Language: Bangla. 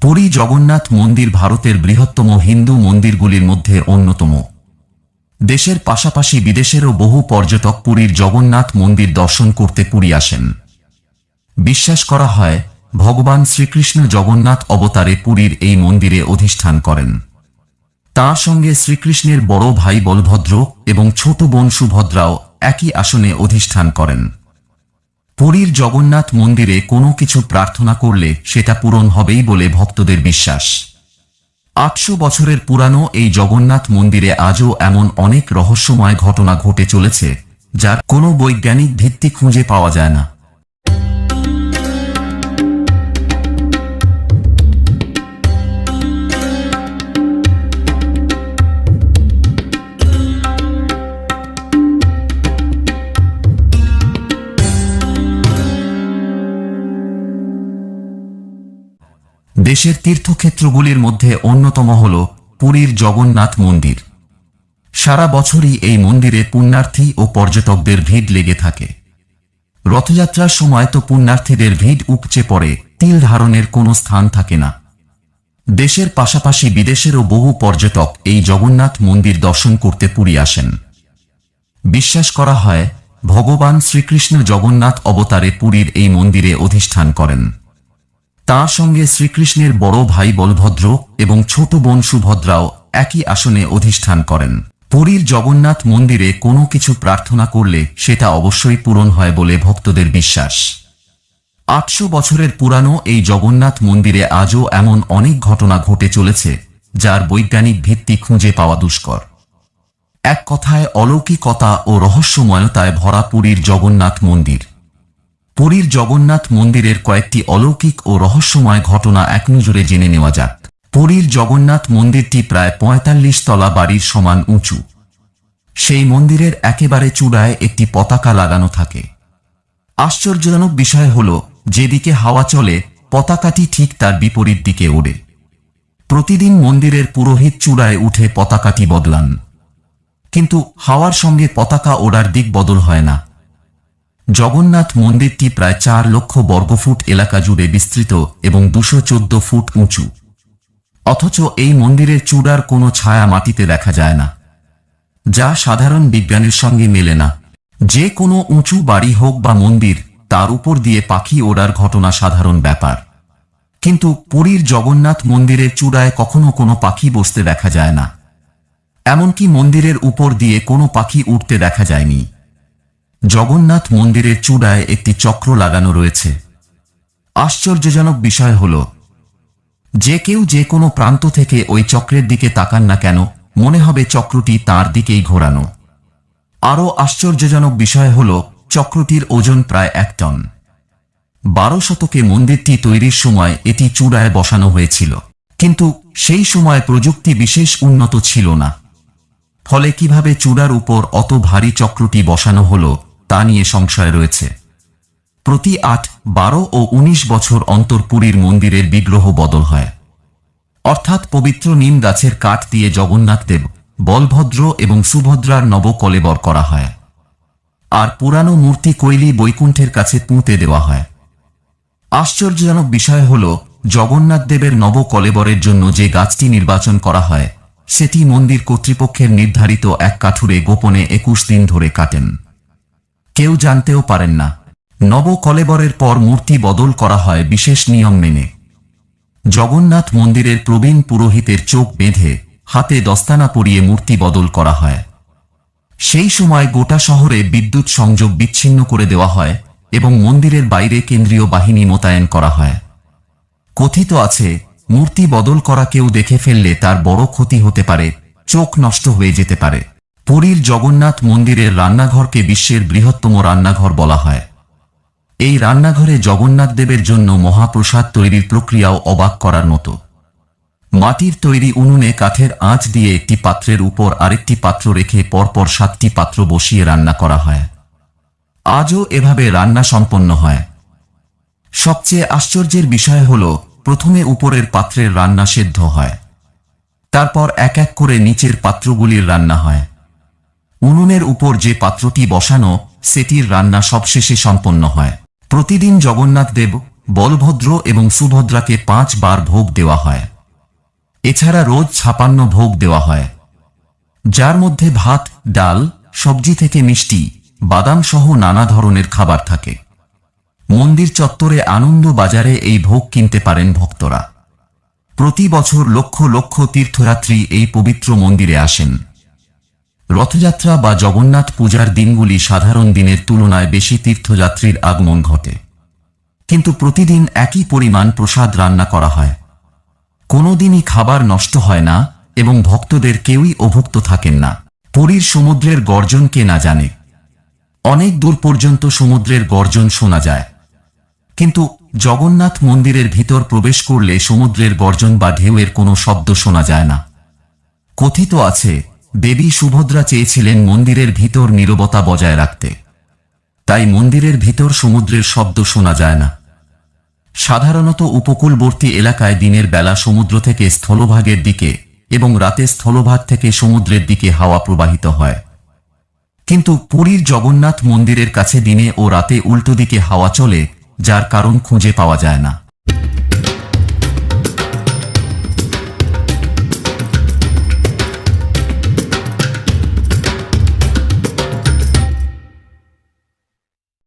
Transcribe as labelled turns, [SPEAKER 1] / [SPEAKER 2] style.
[SPEAKER 1] পুরী জগন্নাথ মন্দির ভারতের বৃহত্তম হিন্দু মন্দিরগুলির মধ্যে অন্যতম। দেশের পাশাপাশি বিদেশেরও বহু পর্যটক পুরীর জগন্নাথ মন্দির দর্শন করতে পুরী আসেন। বিশ্বাস করা হয়, ভগবান শ্রীকৃষ্ণ জগন্নাথ অবতারে পুরীর এই মন্দিরে অধিষ্ঠান করেন। তার সঙ্গে শ্রীকৃষ্ণের বড় ভাই বলভদ্র এবং ছোট বোন সুভদ্রাও একই আসনে অধিষ্ঠান করেন। পুরীর জগন্নাথ মন্দিরে কোনো কিছু প্রার্থনা করলে সেটা পূরণ হবেই বলে ভক্তদের বিশ্বাস। আটশো বছরের পুরানো এই জগন্নাথ মন্দিরে আজও এমন অনেক রহস্যময় ঘটনা ঘটে চলেছে, যার কোনো বৈজ্ঞানিক ভিত্তি খুঁজে পাওয়া যায় না। দেশের তীর্থক্ষেত্রগুলির মধ্যে অন্যতম হল পুরীর জগন্নাথ মন্দির। সারা বছরই এই মন্দিরে পুণ্যার্থী ও পর্যটকদের ভিড় লেগে থাকে। রথযাত্রার সময় তো পুণ্যার্থীদের ভিড় উপচে পড়ে, তিল ধারণের কোনো স্থান থাকে না। দেশের পাশাপাশি বিদেশেরও বহু পর্যটক এই জগন্নাথ মন্দির দর্শন করতে পুরী আসেন। বিশ্বাস করা হয়, ভগবান শ্রীকৃষ্ণ জগন্নাথ অবতারে পুরীর এই মন্দিরে অধিষ্ঠান করেন। তার সঙ্গে শ্রীকৃষ্ণের বড় ভাই বলভদ্র এবং ছোট বোন সুভদ্রাও একই আসনে অধিষ্ঠান করেন। পুরীর জগন্নাথ মন্দিরে কোনো কিছু প্রার্থনা করলে সেটা অবশ্যই পূরণ হয় বলে ভক্তদের বিশ্বাস। আটশো বছরের পুরানো এই জগন্নাথ মন্দিরে আজও এমন অনেক ঘটনা ঘটে চলেছে, যার বৈজ্ঞানিক ভিত্তি খুঁজে পাওয়া দুষ্কর। এক কথায় অলৌকিকতা ও রহস্যময়তায় ভরা পুরীর জগন্নাথ মন্দির। পুরীর জগন্নাথ মন্দিরের কয়েকটি অলৌকিক ও রহস্যময় ঘটনা এক নজরে জেনে নেওয়া যাক। পুরীর জগন্নাথ মন্দিরটি প্রায় পঁয়তাল্লিশ তলা বাড়ির সমান উঁচু। সেই মন্দিরের একেবারে চূড়ায় একটি পতাকা লাগানো থাকে। আশ্চর্যজনক বিষয় হল, যেদিকে হাওয়া চলে, পতাকাটি ঠিক তার বিপরীত দিকে ওড়ে। প্রতিদিন মন্দিরের পুরোহিত চূড়ায় উঠে পতাকাটি বদলান। কিন্তু হাওয়ার সঙ্গে পতাকা ওড়ার দিক বদল হয় না। জগন্নাথ মন্দিরটি প্রায় চার লক্ষ বর্গফুট এলাকা জুড়ে বিস্তৃত এবং দুশো চোদ্দ ফুট উঁচু। অথচ এই মন্দিরের চূড়ার কোনো ছায়া মাটিতে দেখা যায় না, যা সাধারণ বিজ্ঞানের সঙ্গে মেলে না। যে কোনো উঁচু বাড়ি হোক বা মন্দির, তার উপর দিয়ে পাখি ওড়ার ঘটনা সাধারণ ব্যাপার। কিন্তু পুরীর জগন্নাথ মন্দিরের চূড়ায় কখনো কোনো পাখি বসতে দেখা যায় না। এমনকি মন্দিরের উপর দিয়ে কোনো পাখি উঠতে দেখা যায়নি। জগন্নাথ মন্দিরের চূড়ায় একটি চক্র লাগানো রয়েছে। আশ্চর্যজনক বিষয় হল, যে কেউ যে কোনো প্রান্ত থেকে ওই চক্রের দিকে তাকান না কেন, মনে হবে চক্রটি তার দিকেই ঘোরানো। আরও আশ্চর্যজনক বিষয় হল, চক্রটির ওজন প্রায় এক টন। বারো শতকে মন্দিরটি তৈরির সময় এটি চূড়ায় বসানো হয়েছিল। কিন্তু সেই সময় প্রযুক্তি বিশেষ উন্নত ছিল না। ফলে কীভাবে চূড়ার উপর অত ভারী চক্রটি বসানো হল তা নিয়ে সংশয় রয়েছে। প্রতি আট, বারো ও ১৯ বছর অন্তর পুরীর মন্দিরের বিগ্রহ বদল হয়। অর্থাৎ পবিত্র নিম গাছের কাঠ দিয়ে জগন্নাথ দেব বলভদ্র এবং সুভদ্রার নবকলেবর করা হয়। আর পুরানো মূর্তি কৈলি বৈকুণ্ঠের কাছে পুঁতে দেওয়া হয়। আশ্চর্যজনক বিষয় হল, জগন্নাথ দেবের নবকলেবরের জন্য যে গাছটি নির্বাচন করা হয়, সেটি মন্দির কর্তৃপক্ষের নির্ধারিত এক কাঠুরে গোপনে একুশ দিন ধরে কাটেন। কেউ জানতেও পারেন না। নবকলেবরের পর মূর্তি বদল করা হয় বিশেষ নিয়ম মেনে। জগন্নাথ মন্দিরের প্রবীণ পুরোহিতের চোখ বেঁধে হাতে দস্তানা পরিয়ে মূর্তি বদল করা হয়। সেই সময় গোটা শহরে বিদ্যুৎ সংযোগ বিচ্ছিন্ন করে দেওয়া হয় এবং মন্দিরের বাইরে কেন্দ্রীয় বাহিনী মোতায়েন করা হয়। কথিত আছে, মূর্তি বদল করা কেউ দেখে ফেললে তার বড় ক্ষতি হতে পারে, চোখ নষ্ট হয়ে যেতে পারে। পুরীর জগন্নাথ মন্দিরের রান্নাঘরকে বিশ্বের বৃহত্তম রান্নাঘর বলা হয়। এই রান্নাঘরে জগন্নাথ দেবের জন্য মহাপ্রসাদ তৈরির প্রক্রিয়াও অবাক করার মতো। মাটির তৈরি উনুনে কাঠের আঁচ দিয়ে একটি পাত্রের উপর আরেকটি পাত্র রেখে পরপর সাতটি পাত্র বসিয়ে রান্না করা হয়। আজও এভাবে রান্না সম্পন্ন হয়। সবচেয়ে আশ্চর্যের বিষয় হল, প্রথমে উপরের পাত্রের রান্না সেদ্ধ হয়। তারপর এক এক করে নিচের পাত্রগুলির রান্না হয়। উনুনের উপর যে পাত্রটি বসানো, সেটির রান্না সবশেষে সম্পন্ন হয়। প্রতিদিন জগন্নাথ দেব, বলভদ্র এবং সুভদ্রাকে পাঁচ বার ভোগ দেওয়া হয়। এছাড়া রোজ ছাপান্ন ভোগ দেওয়া হয়। যার মধ্যে ভাত, ডাল, সবজি থেকে মিষ্টি, বাদাম সহ নানা ধরনের খাবার থাকে। মন্দির চত্বরে আনন্দ বাজারে এই ভোগ কিনতে পারেন ভক্তরা। প্রতি বছর লক্ষ লক্ষ তীর্থরাত্রী এই পবিত্র মন্দিরে আসেন। রথযাত্রা বা জগন্নাথ পূজার দিনগুলি সাধারণ দিনের তুলনায় বেশি তীর্থযাত্রীর আগমন ঘটে। কিন্তু প্রতিদিন একই পরিমাণ প্রসাদ রান্না করা হয়। কোনোদিনই খাবার নষ্ট হয় না এবং ভক্তদের কেউই অভুক্ত থাকেন না। পুরীর সমুদ্রের গর্জন কে না জানে? অনেক দূর পর্যন্ত সমুদ্রের গর্জন শোনা যায়। কিন্তু জগন্নাথ মন্দিরের ভিতর প্রবেশ করলে সমুদ্রের গর্জন বা ঢেউয়ের কোনো শব্দ শোনা যায় না। কথিত আছে দেবী সুভদ্রা চেয়েছিলেন মন্দিরের ভিতর নীরবতা বজায় রাখতে। তাই মন্দিরের ভিতর সমুদ্রের শব্দ শোনা যায় না। সাধারণত উপকূলবর্তী এলাকায় দিনের বেলা সমুদ্র থেকে স্থলভাগের দিকে এবং রাতে স্থলভাগ থেকে সমুদ্রের দিকে হাওয়া প্রবাহিত হয়। কিন্তু পুরীর জগন্নাথ মন্দিরের কাছে দিনে ও রাতে উল্টো দিকে হাওয়া চলে, যার কারণ খুঁজে পাওয়া যায় না।